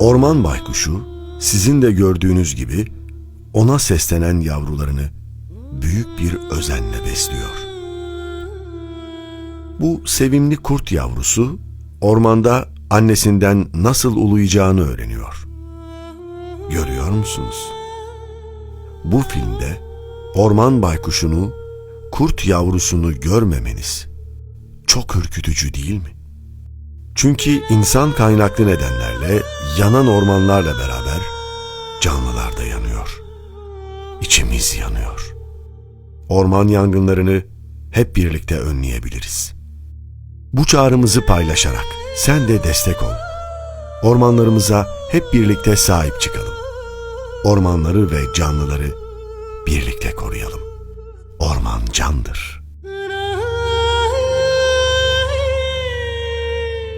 Orman baykuşu sizin de gördüğünüz gibi ona seslenen yavrularını büyük bir özenle besliyor. Bu sevimli kurt yavrusu ormanda annesinden nasıl uluyacağını öğreniyor. Görüyor musunuz? Bu filmde orman baykuşunu, kurt yavrusunu görmemeniz çok ürkütücü değil mi? Çünkü insan kaynaklı nedenlerle yanan ormanlarla beraber canlılar da yanıyor. İçimiz yanıyor. Orman yangınlarını hep birlikte önleyebiliriz. Bu çağrımızı paylaşarak sen de destek ol. Ormanlarımıza hep birlikte sahip çıkalım. Ormanları ve canlıları birlikte koruyalım. Orman candır.